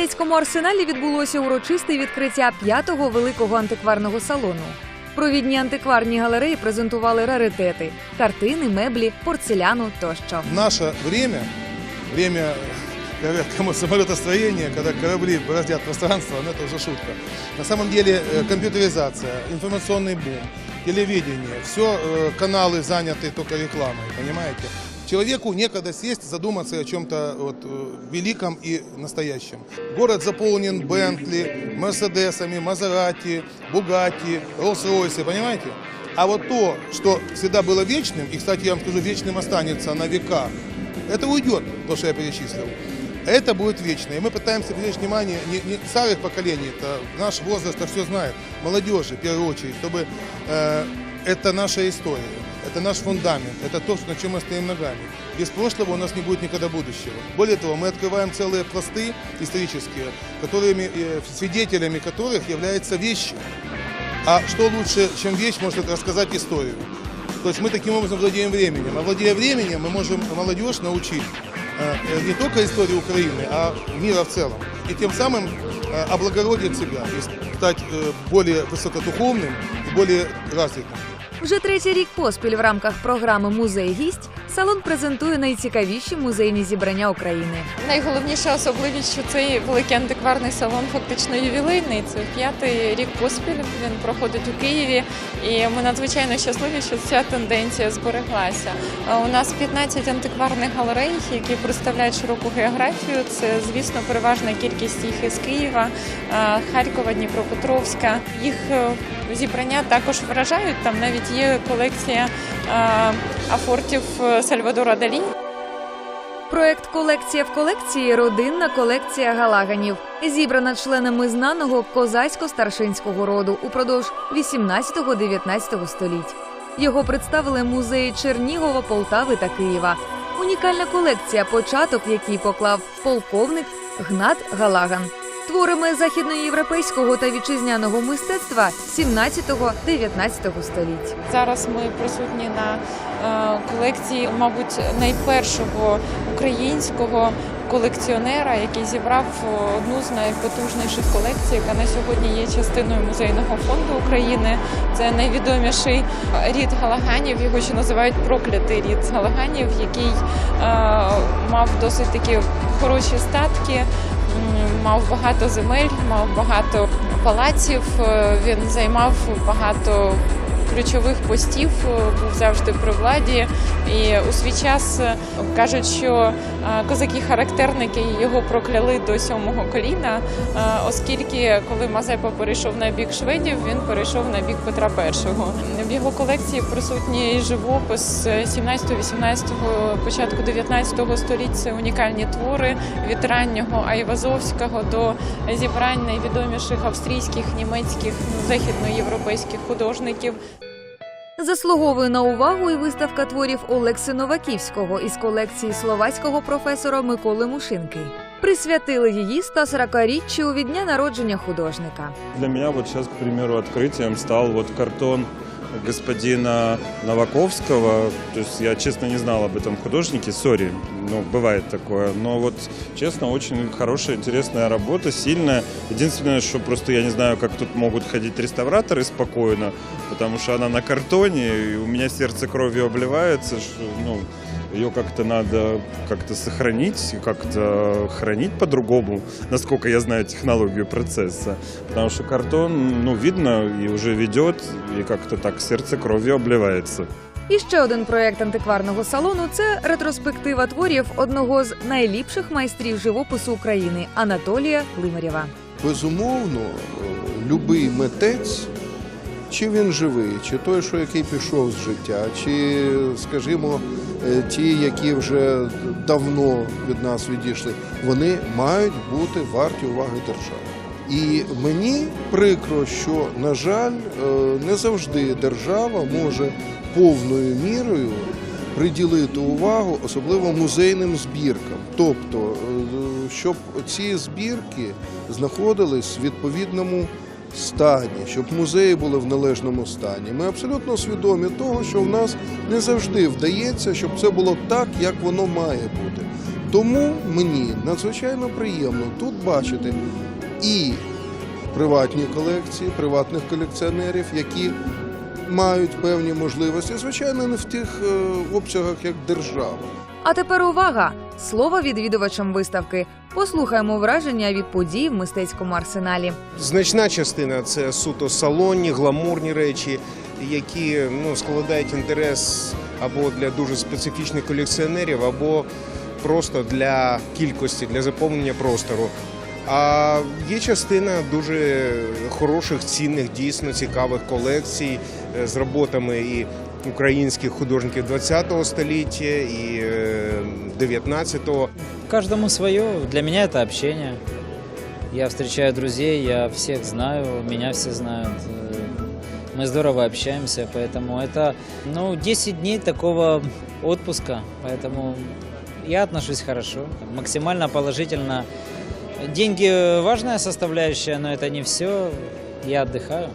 мистецькому арсеналі відбулося урочисте відкриття п'ятого великого антикварного салону. Провідні антикварні галереї презентували раритети, картини, меблі, порцеляну тощо. В наше время, время говорят, кому самолетостроения, когда корабли бороздят пространство, ну это уже шутка. На самом деле э, компьютеризация, информационный бум, телевидение, все каналы заняты только рекламой, понимаете? Человеку некогда сесть, задуматься о чем-то вот, э, великом и настоящем. Город заполнен Бентли, Мерседесами, Мазерати, Бугатти, Роллс-Ройсы, понимаете? А вот то, что всегда было вечным, и, кстати, я вам скажу, вечным останется на века, это уйдет, то, что я перечислил. Это будет вечно. И мы пытаемся привлечь внимание не, не старых поколений, это наш возраст это все знает, молодежи в первую очередь, чтобы э, это наша история, это наш фундамент, это то, на чем мы стоим ногами. Без прошлого у нас не будет никогда будущего. Более того, мы открываем целые пласты исторические, которыми, э, свидетелями которых является вещь. А что лучше, чем вещь, может рассказать историю. То есть мы таким образом владеем временем. А владея временем, мы можем молодежь научить э, э, не только истории Украины, а мира в целом. И тем самым облагородить себя и стать более высокодуховным и более развитым. Вже третій рік поспіль в рамках програми Музей гість салон презентує найцікавіші музейні зібрання України. Найголовніша особливість, що цей великий антикварний салон фактично ювілейний. Це п'ятий рік поспіль. Він проходить у Києві, і ми надзвичайно щасливі, що ця тенденція збереглася. У нас 15 антикварних галерей, які представляють широку географію. Це, звісно, переважна кількість їх із Києва, Харкова, Дніпропетровська. Їх е, зібрання також вражають. Там навіть є колекція е, афортів е, Сальвадора Далі. Проект Колекція в колекції родинна колекція галаганів, зібрана членами знаного козацько-старшинського роду упродовж 18-19 століть. Його представили музеї Чернігова, Полтави та Києва. Унікальна колекція, початок який поклав полковник Гнат Галаган. Творами західноєвропейського та вітчизняного мистецтва 17-19 століть. Зараз ми присутні на е, колекції, мабуть, найпершого українського колекціонера, який зібрав е, одну з найпотужніших колекцій, яка на сьогодні є частиною музейного фонду України. Це найвідоміший рід Галаганів. Його ще називають проклятий рід Галаганів, який е, мав досить такі хороші статки. Мав багато земель, мав багато палаців. е, Він займав багато ключових постів, е, був завжди при владі. І у свій час е, кажуть, що е, козаки-характерники його прокляли до сьомого коліна, оскільки коли Мазепа перейшов на бік шведів, він перейшов на бік Петра І. В його колекції присутній живопис 17-18, початку 19 століття. Це унікальні твори від раннього Айвазовського до зібрань найвідоміших австрійських, німецьких, західноєвропейських художників. Заслуговує на увагу і виставка творів Олекси Новаківського із колекції словацького професора Миколи Мушинки. Присвятили її 140-річчю від дня народження художника. Для мене вот сейчас, к примеру, открытием стал вот картон господина Новаковского. То есть я, честно, не знал об этом художнике, сори, ну, бывает такое. Но вот, честно, очень хорошая, интересная работа, сильная. Единственное, что просто я не знаю, как тут могут ходить реставраторы спокойно, потому что она на картоне, и у меня сердце кровью обливается, что, ну, ее как-то надо как-то сохранить, как-то хранить по-другому, насколько я знаю технологию процесса. Потому что картон, ну, видно и уже ведет, и как-то так сердце кровью обливается. І ще один проєкт антикварного салону це ретроспектива творів одного з найліпших майстрів живопису України Анатолія Лимарєва. Безумовно, е, любий митець, чи він живий, чи той, що який пішов з життя, чи, скажімо, е, ті, які вже давно від нас відійшли, вони мають бути варті уваги держави. І мені прикро, що, на жаль, е, не завжди держава може повною мірою приділити увагу, особливо музейним збіркам. Тобто, е, щоб ці збірки знаходились в відповідному стані, щоб музеї були в належному стані. Ми абсолютно свідомі того, що в нас не завжди вдається, щоб це було так, як воно має бути. Тому мені надзвичайно приємно тут бачити і приватні колекції, приватних колекціонерів, які мають певні можливості, звичайно, не в тих е, обсягах, як держава. А тепер увага! Слово відвідувачам виставки. Послухаємо враження від подій в мистецькому арсеналі. Значна частина це суто салонні, гламурні речі, які ну, складають інтерес або для дуже специфічних колекціонерів, або просто для кількості, для заповнення простору. А є частина дуже хороших, цінних, дійсно цікавих колекцій е, з роботами і українських художників ХХ століття, і е, 19-го. Каждому свое. Для меня это общение. Я встречаю друзей, я всех знаю, меня все знают. Э, Мы здорово общаемся, поэтому это, ну, 10 дней такого отпуска, поэтому я отношусь хорошо, максимально положительно. Деньги важная составляющая, но это не все. Я отдыхаю.